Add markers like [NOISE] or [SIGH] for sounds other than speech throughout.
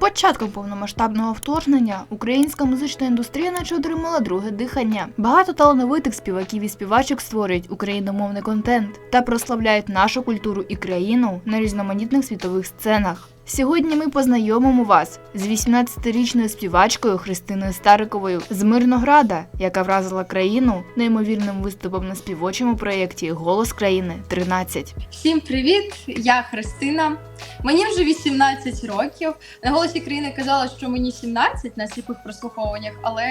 Початком повномасштабного вторгнення українська музична індустрія наче отримала друге дихання. Багато талановитих співаків і співачок створюють україномовний контент та прославляють нашу культуру і країну на різноманітних світових сценах. Сьогодні ми познайомимо вас з 18-річною співачкою Христиною Стариковою з Мирнограда, яка вразила країну неймовірним виступом на співочому проєкті Голос країни 13. Всім привіт! Я Христина. Мені вже 18 років. На голосі країни казала, що мені 17 на сліпих прослуховуваннях, але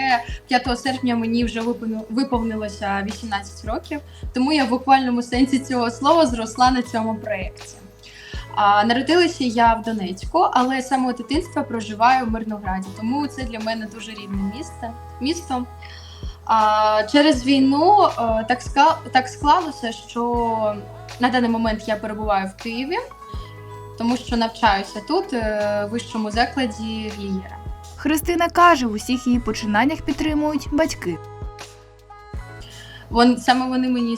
5 серпня мені вже виповни- виповнилося 18 років, тому я в буквальному сенсі цього слова зросла на цьому проєкті. А, народилася я в Донецьку, але з самого дитинства проживаю в Мирнограді, тому це для мене дуже рідне місце. місто. А, через війну е, так, ска- так склалося, що на даний момент я перебуваю в Києві, тому що навчаюся тут, е, в вищому закладі Вієра. Христина каже, в усіх її починаннях підтримують батьки. Вон саме вони мені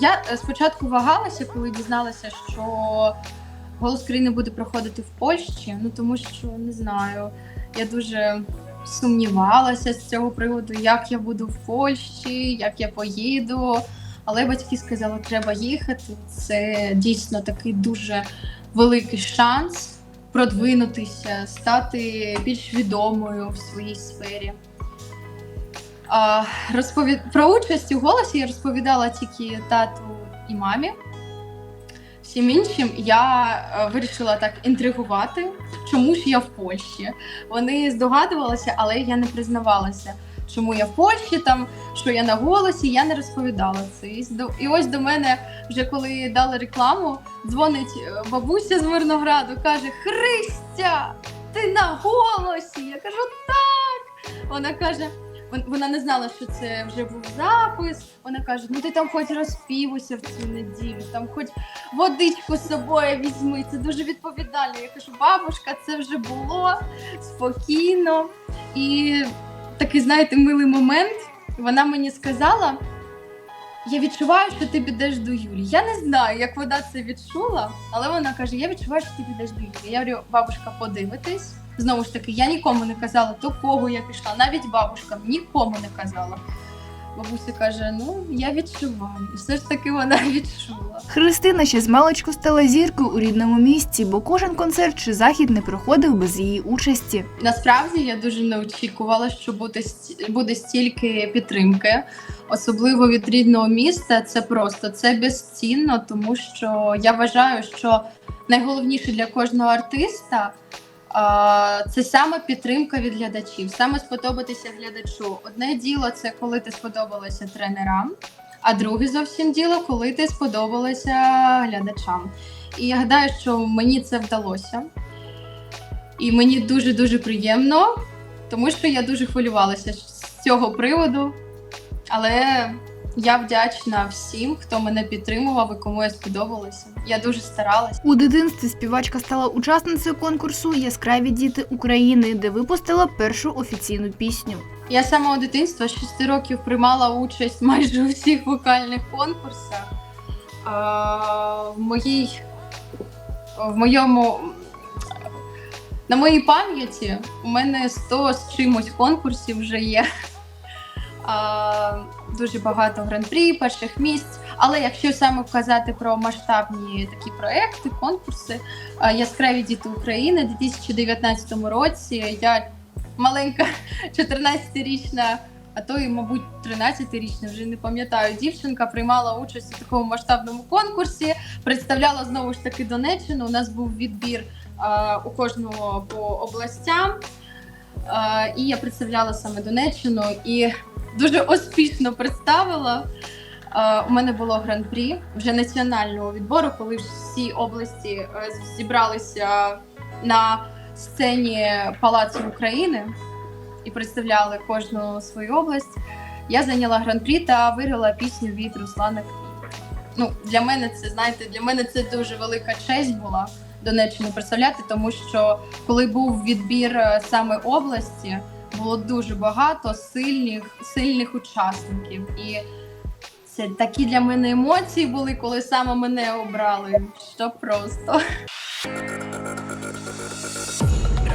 я спочатку вагалася, коли дізналася, що голос країни буде проходити в Польщі. Ну тому що не знаю, я дуже сумнівалася з цього приводу, як я буду в Польщі, як я поїду. Але батьки сказали, треба їхати. Це дійсно такий дуже великий шанс продвинутися, стати більш відомою в своїй сфері. А, розповід... Про участь у голосі я розповідала тільки тату і мамі. Всім іншим я е, вирішила так інтригувати, чому ж я в Польщі. Вони здогадувалися, але я не признавалася, чому я в Польщі, там, що я на голосі, я не розповідала це. І ось до мене, вже коли дали рекламу, дзвонить е, бабуся з Мирнограду, каже: Христя, ти на голосі! Я кажу, так. Вона каже. Вон- Вона не знала, що це вже був запис. Вона каже: ну ти там хоч розпівуйся в цю неділю, там хоч водичку з собою візьми. Це дуже відповідально. Я кажу, бабушка, це вже було спокійно. І такий, знаєте, милий момент. Вона мені сказала: я відчуваю, що ти підеш до Юлі. Я не знаю, як вона це відчула, але вона каже: Я відчуваю, що ти підеш до Юлі. Я говорю, бабушка, подивитись. Знову ж таки, я нікому не казала, до кого я пішла, навіть бабушка нікому не казала. Бабуся каже: ну, я відчуваю. І все ж таки вона [LAUGHS] відчула. Христина ще з маличку стала зіркою у рідному місті, бо кожен концерт чи захід не проходив без її участі. Насправді я дуже не очікувала, що буде, буде стільки підтримки, особливо від рідного міста. Це просто це безцінно, тому що я вважаю, що найголовніше для кожного артиста. Це саме підтримка від глядачів, саме сподобатися глядачу. Одне діло це коли ти сподобалася тренерам, а друге зовсім діло, коли ти сподобалася глядачам. І я гадаю, що мені це вдалося. І мені дуже дуже приємно, тому що я дуже хвилювалася з цього приводу. Але я вдячна всім, хто мене підтримував і кому я сподобалася. Я дуже старалася. У дитинстві співачка стала учасницею конкурсу Яскраві діти України, де випустила першу офіційну пісню. Я з самого дитинства з 6 років приймала участь майже у всіх вокальних конкурсах. А, в моїй в моєму на моїй пам'яті у мене 100 з чимось конкурсів вже є. А, дуже багато гран-прі, перших місць. Але якщо саме вказати про масштабні такі проекти, конкурси, яскраві діти України у 2019 році я маленька [LAUGHS] 14-річна, а то і, мабуть, 13-річна, вже не пам'ятаю, дівчинка приймала участь у такому масштабному конкурсі, представляла знову ж таки Донеччину. У нас був відбір а, у кожного по областям. А, і я представляла саме Донеччину і дуже успішно представила. У мене було гран-прі вже національного відбору, коли всі області е, зібралися на сцені Палацу України і представляли кожну свою область. Я зайняла гран-прі та виграла пісню від Руслана Квіт. Ну, для мене це, знаєте, для мене це дуже велика честь була Донеччину представляти, тому що коли був відбір е, саме області, було дуже багато сильних, сильних учасників. І це такі для мене емоції були, коли саме мене обрали. Що просто.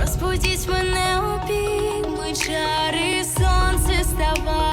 Розбудіть мене у півми, чари сонце ставай.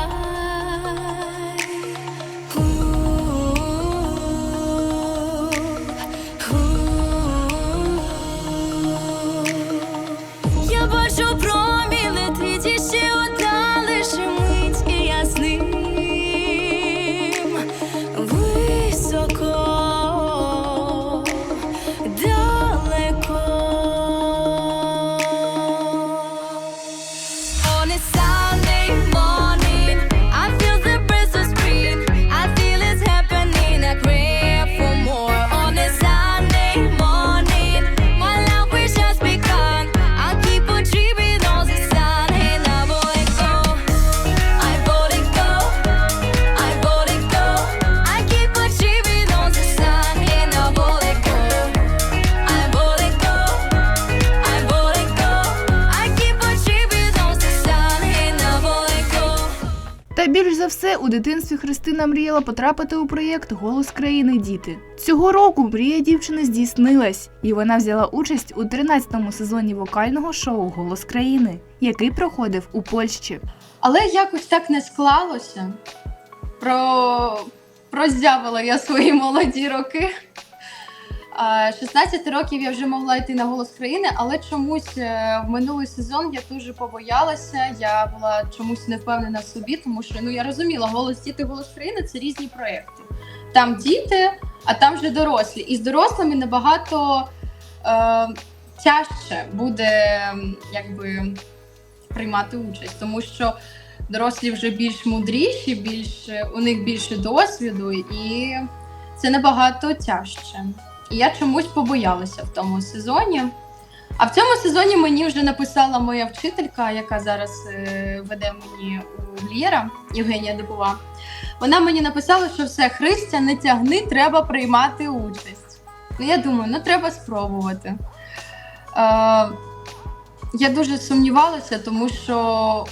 Дитинстві Христина мріяла потрапити у проєкт Голос країни діти. Цього року мрія дівчини здійснилась, і вона взяла участь у 13-му сезоні вокального шоу Голос країни, який проходив у Польщі. Але якось так не склалося. Про... Прозявила я свої молоді роки. А, 16 років я вже могла йти на голос країни, але чомусь е, в минулий сезон я дуже побоялася. Я була чомусь не впевнена в собі, тому що ну я розуміла, голос діти, голос країни це різні проекти. Там діти, а там вже дорослі. І з дорослими набагато е, тяжче буде якби приймати участь, тому що дорослі вже більш мудріші, більш у них більше досвіду, і це набагато тяжче. І я чомусь побоялася в тому сезоні. А в цьому сезоні мені вже написала моя вчителька, яка зараз е, веде мені у Лєра, Євгенія Дубова. Вона мені написала, що все, Христя, не тягни, треба приймати участь. Ну, я думаю, ну треба спробувати. Е, я дуже сумнівалася, тому що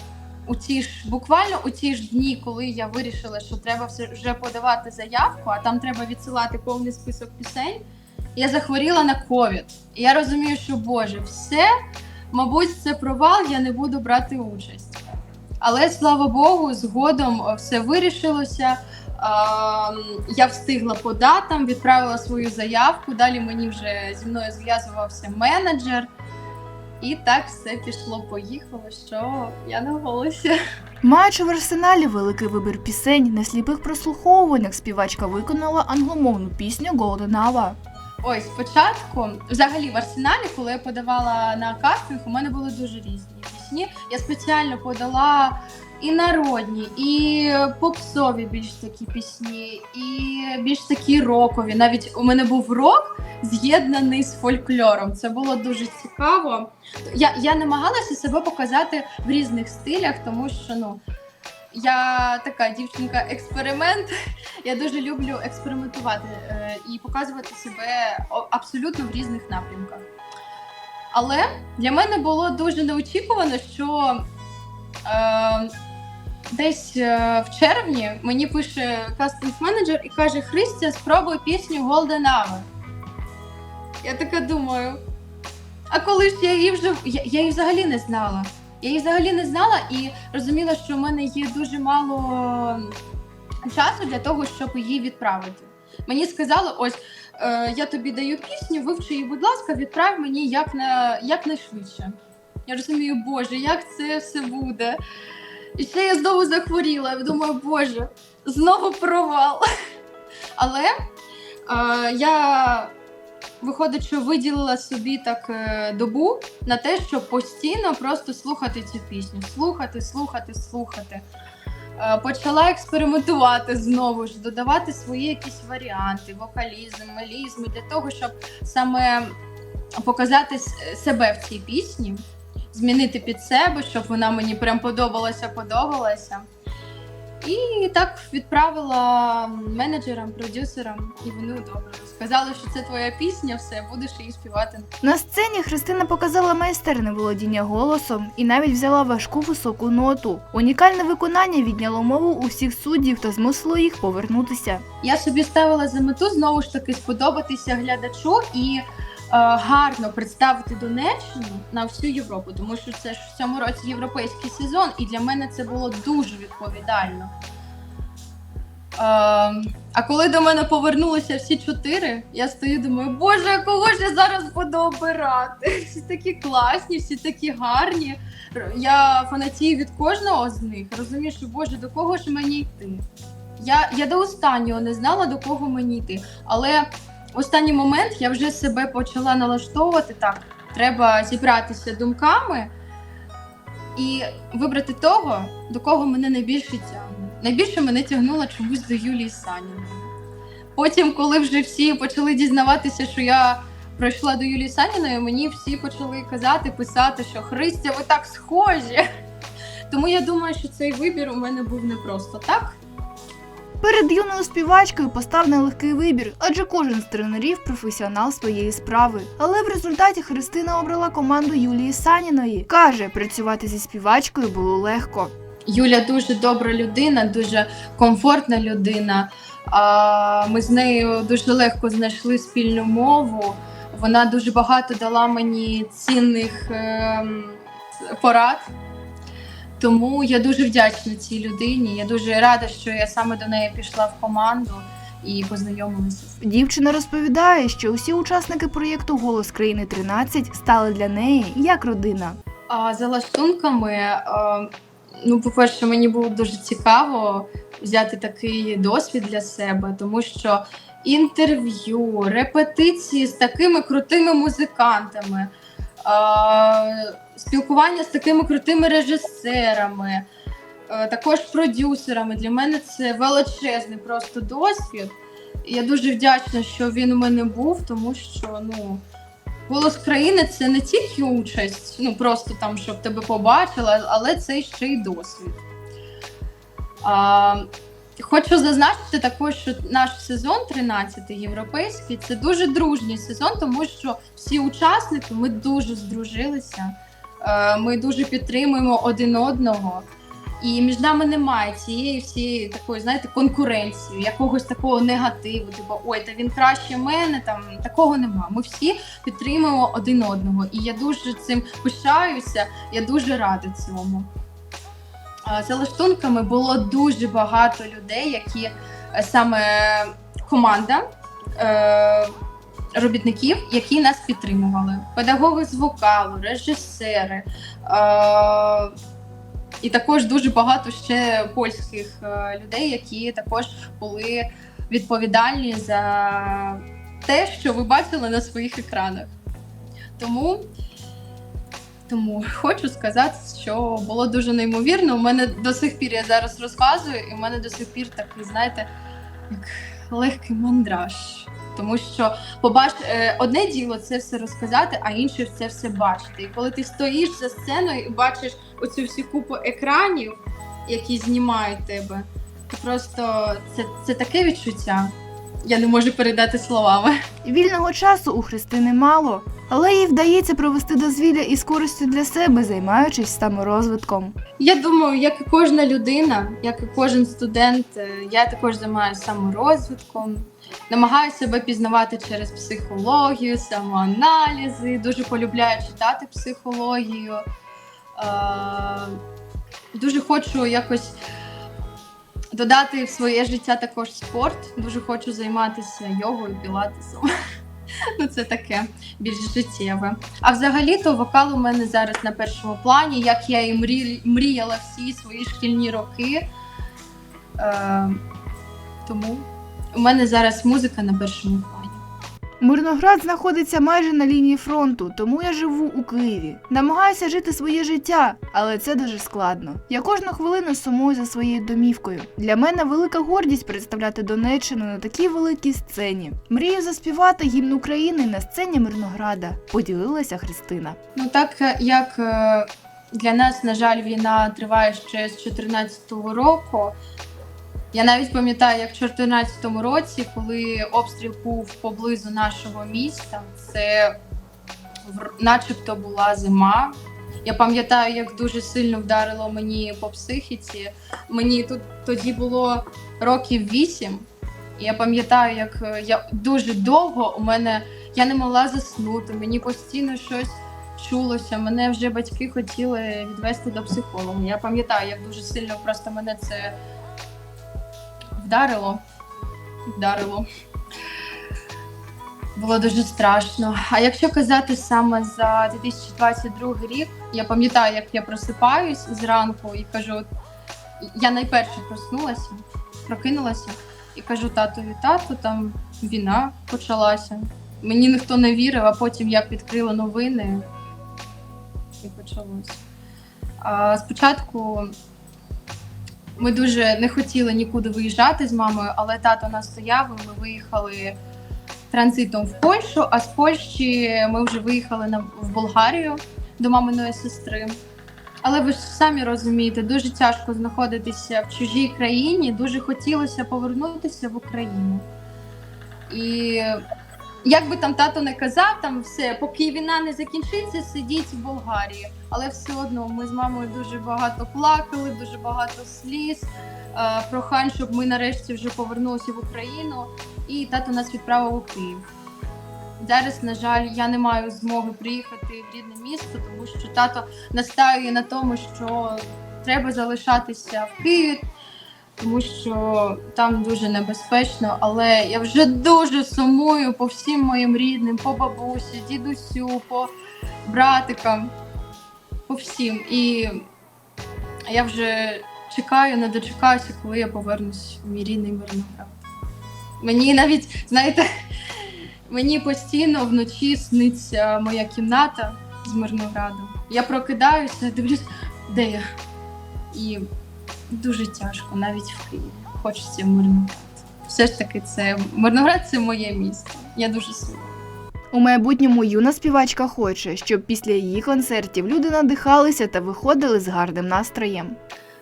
у ті ж буквально у ті ж дні, коли я вирішила, що треба вже подавати заявку, а там треба відсилати повний список пісень. Я захворіла на ковід. І я розумію, що Боже, все, мабуть, це провал, я не буду брати участь. Але слава Богу, згодом е, все вирішилося. Я встигла по датам, відправила свою заявку. Далі мені вже зі мною зв'язувався менеджер. І так все пішло-поїхало, що я на голосі. Маючи в арсеналі великий вибір пісень, на сліпих прослуховуваннях співачка виконала англомовну пісню Golden Hour. Ой, спочатку, взагалі в арсеналі, коли я подавала на кастинг, у мене були дуже різні пісні. Я спеціально подала і народні, і попсові більш такі пісні, і більш такі рокові. Навіть у мене був рок з'єднаний з фольклором. Це було дуже цікаво. Я, я намагалася себе показати в різних стилях, тому що ну. Я така дівчинка-експеримент. Я дуже люблю експериментувати е, і показувати себе абсолютно в різних напрямках. Але для мене було дуже неочікувано, що е, десь е, в червні мені пише кастинг-менеджер і каже: Христя, спробуй пісню Golden Hour. Я така думаю. А коли ж я її вже я, я її взагалі не знала. Я її взагалі не знала і розуміла, що в мене є дуже мало часу для того, щоб її відправити. Мені сказали, ось е, я тобі даю пісню, вивчи її, будь ласка, відправ мені як на якнайшвидше. Я розумію, Боже, як це все буде. І ще я знову захворіла. Я думаю, Боже, знову провал. Але е, я виходить, що виділила собі так е, добу на те, щоб постійно просто слухати цю пісню. Слухати, слухати, слухати. Е, Почала експериментувати знову ж, додавати свої якісь варіанти, вокалізм, мелізми для того, щоб саме показати себе в цій пісні, змінити під себе, щоб вона мені прям подобалася, подобалася. І так відправила менеджерам, продюсерам, і вони одобрили. Сказали, що це твоя пісня, все, будеш її співати. На сцені Христина показала майстерне володіння голосом і навіть взяла важку високу ноту. Унікальне виконання відняло мову у всіх суддів та змусило їх повернутися. Я собі ставила за мету знову ж таки сподобатися глядачу і гарно представити Донеччину на всю Європу, тому що це ж в цьому році європейський сезон, і для мене це було дуже відповідально. Е, а коли до мене повернулися всі чотири, я стою думаю, боже, кого ж я зараз буду обирати? [LAUGHS] Всі такі класні, всі такі гарні. Я фанатію від кожного з них. Розумію, що боже, до кого ж мені йти? Я, я до останнього не знала, до кого мені йти. Але в останній момент я вже себе почала налаштовувати так. Треба зібратися думками і вибрати того, до кого мене найбільше тягне. Найбільше мене тягнуло чомусь до Юлії Саніної. Потім, коли вже всі почали дізнаватися, що я пройшла до Юлії Саніної, мені всі почали казати, писати, що Христя, ви так схожі. Тому я думаю, що цей вибір у мене був не просто так. Перед юною співачкою постав нелегкий вибір, адже кожен з тренерів професіонал своєї справи. Але в результаті Христина обрала команду Юлії Саніної. Каже, працювати зі співачкою було легко. Юля дуже добра людина, дуже комфортна людина. Ми з нею дуже легко знайшли спільну мову. Вона дуже багато дала мені цінних ем, порад. Тому я дуже вдячна цій людині. Я дуже рада, що я саме до неї пішла в команду і познайомилася Дівчина розповідає, що усі учасники проєкту Голос країни 13 стали для неї як родина. А за лаштунками, е, ну, по-перше, мені було дуже цікаво взяти такий досвід для себе, тому що інтерв'ю, репетиції з такими крутими музикантами, е, спілкування з такими крутими режисерами, е, також продюсерами. Для мене це величезний просто досвід. Я дуже вдячна, що він у мене був, тому що ну. Голос країни це не тільки участь, ну просто там, щоб тебе побачили, але це ще й досвід. А, хочу зазначити також, що наш сезон 13 європейський це дуже дружній сезон, тому що всі учасники ми дуже здружилися, ми дуже підтримуємо один одного. І між нами немає цієї всієї такої, знаєте, конкуренції, якогось такого негативу, типу, ой, та він краще мене. Там такого нема. Ми всі підтримуємо один одного. І я дуже цим пишаюся, я дуже рада цьому. За лаштунками було дуже багато людей, які е, саме команда е, робітників, які нас підтримували. Педагоги з вокалу, режисери. Е, і також дуже багато ще польських е, людей, які також були відповідальні за те, що ви бачили на своїх екранах. Тому, тому хочу сказати, що було дуже неймовірно. У мене до сих пір я зараз розказую, і у мене до сих пір такий, знаєте, як легкий мандраж. Тому що побач, е, одне діло це все розказати, а інше це все бачити. І коли ти стоїш за сценою і бачиш оцю всю купу екранів, які знімають тебе, то просто це, це таке відчуття. Я не можу передати словами. Вільного часу у Христини мало, але їй вдається провести дозвілля із користю для себе, займаючись саморозвитком. Я думаю, як і кожна людина, як і кожен студент, е, я також займаюся саморозвитком, намагаюся себе пізнавати через психологію, самоаналізи. Дуже полюбляю читати психологію. Е, Дуже хочу якось додати в своє життя також спорт. Дуже хочу займатися йогою, пілатесом. [LAUGHS] Ну, це таке більш життєве. А взагалі-то вокал у мене зараз на першому плані, як я і мрі... мріяла всі свої шкільні роки. Е... Тому у мене зараз музика на першому плані. Мирноград знаходиться майже на лінії фронту, тому я живу у Києві. Намагаюся жити своє життя, але це дуже складно. Я кожну хвилину сумую за своєю домівкою. Для мене велика гордість представляти Донеччину на такій великій сцені. Мрію заспівати гімн України на сцені Мирнограда. Поділилася Христина. Ну так е, як е, для нас, на жаль, війна триває ще з 2014 року. Я навіть пам'ятаю, як в 2014 році, коли обстріл був поблизу нашого міста, це начебто була зима. Я пам'ятаю, як дуже сильно вдарило мені по психіці. Мені тут тоді було років вісім. І я пам'ятаю, як е, я дуже довго у мене я не могла заснути, мені постійно щось чулося. Мене вже батьки хотіли відвести до психолога. Я пам'ятаю, як дуже сильно просто мене це вдарило. Вдарило. Було дуже страшно. А якщо казати саме за 2022 рік, я пам'ятаю, як я просипаюсь зранку і кажу: я найперше проснулася, прокинулася і кажу татові, тату, там війна почалася. Мені ніхто не вірив, а потім як відкрила новини і почалося. А, спочатку ми дуже не хотіли нікуди виїжджати з мамою, але тато настояв, і ми виїхали транзитом в Польщу, а з Польщі ми вже виїхали на, в Болгарію до маминої сестри. Але ви ж самі розумієте, дуже тяжко знаходитися в чужій країні, дуже хотілося повернутися в Україну. І як би там тато не казав, там все, поки війна не закінчиться, сидіть в Болгарії. Але все одно ми з мамою дуже багато плакали, дуже багато сліз, е, прохань, щоб ми нарешті вже повернулися в Україну. І тато нас відправив у Київ. Зараз, на жаль, я не маю змоги приїхати в рідне місто, тому що тато настаює на тому, що треба залишатися в Києві, тому що там дуже небезпечно. Але я вже дуже сумую по всім моїм рідним, по бабусі, дідусю, по братикам, по всім. І я вже чекаю, не дочекаюся, коли я повернусь в мій рідний Мирноград. Мені навіть, знаєте, мені постійно вночі сниться моя кімната з Мирноградом. Я прокидаюся, дивлюсь, де я. І дуже тяжко, навіть в Києві. Хочеться в Мирноград. Все ж таки, це Мирноград це моє місто. Я дуже сумую. У майбутньому юна співачка хоче, щоб після її концертів люди надихалися та виходили з гарним настроєм.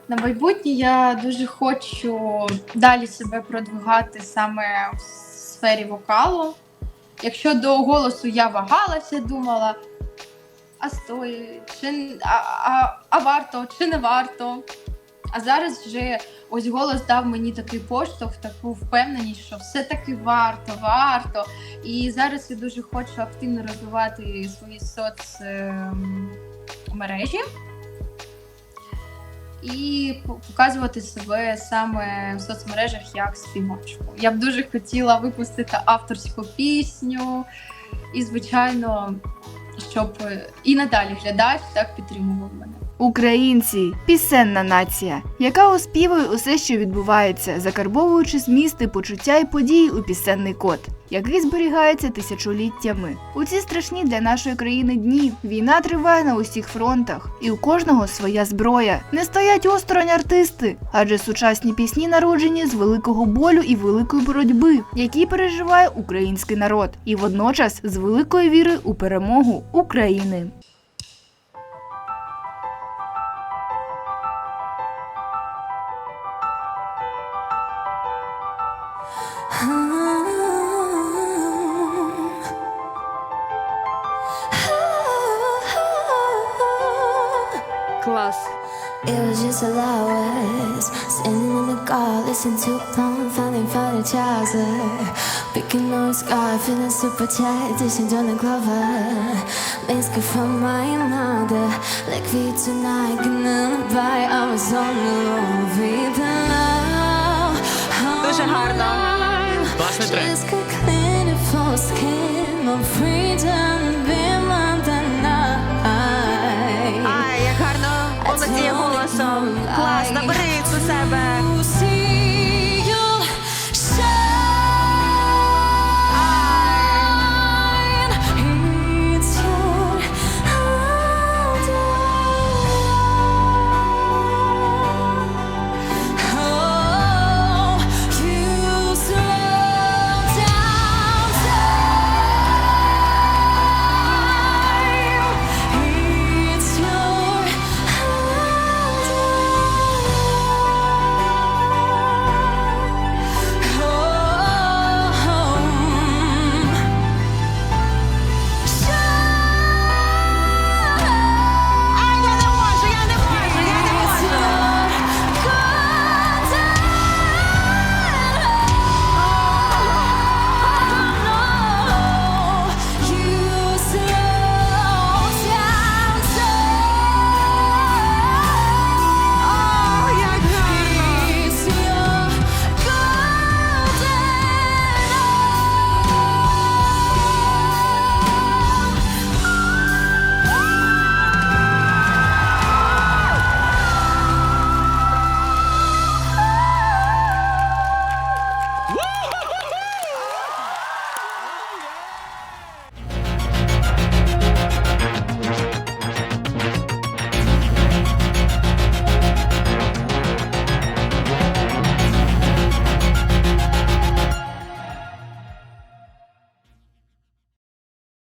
На майбутнє я дуже хочу далі себе продвигати саме в сфері вокалу. Якщо до голосу я вагалася, думала, а стої, чи а, а, а варто, чи не варто. А зараз вже ось голос дав мені такий поштовх, таку впевненість, що все-таки варто, варто. І зараз я дуже хочу активно розвивати свої соцмережі і показувати себе саме в соцмережах як співачку. Я б дуже хотіла випустити авторську пісню, і, звичайно, щоб е, і надалі глядач так підтримував мене. Українці пісенна нація, яка оспівує усе, що відбувається, закарбовуючи змісти, почуття і події у пісенний код, який зберігається тисячоліттями. У ці страшні для нашої країни дні війна триває на усіх фронтах, і у кожного своя зброя. Не стоять осторонь артисти, адже сучасні пісні народжені з великого болю і великої боротьби, які переживає український народ, і водночас з великої віри у перемогу України. just a hours Standing in the car, listening to Pump Finally found a trouser Picking on the sky, feeling super tight Dishing on the clover Mask from my mother Like we tonight, gonna buy I was on the road with the love Дуже гарно. Класний трек. Just got clean for skin My freedom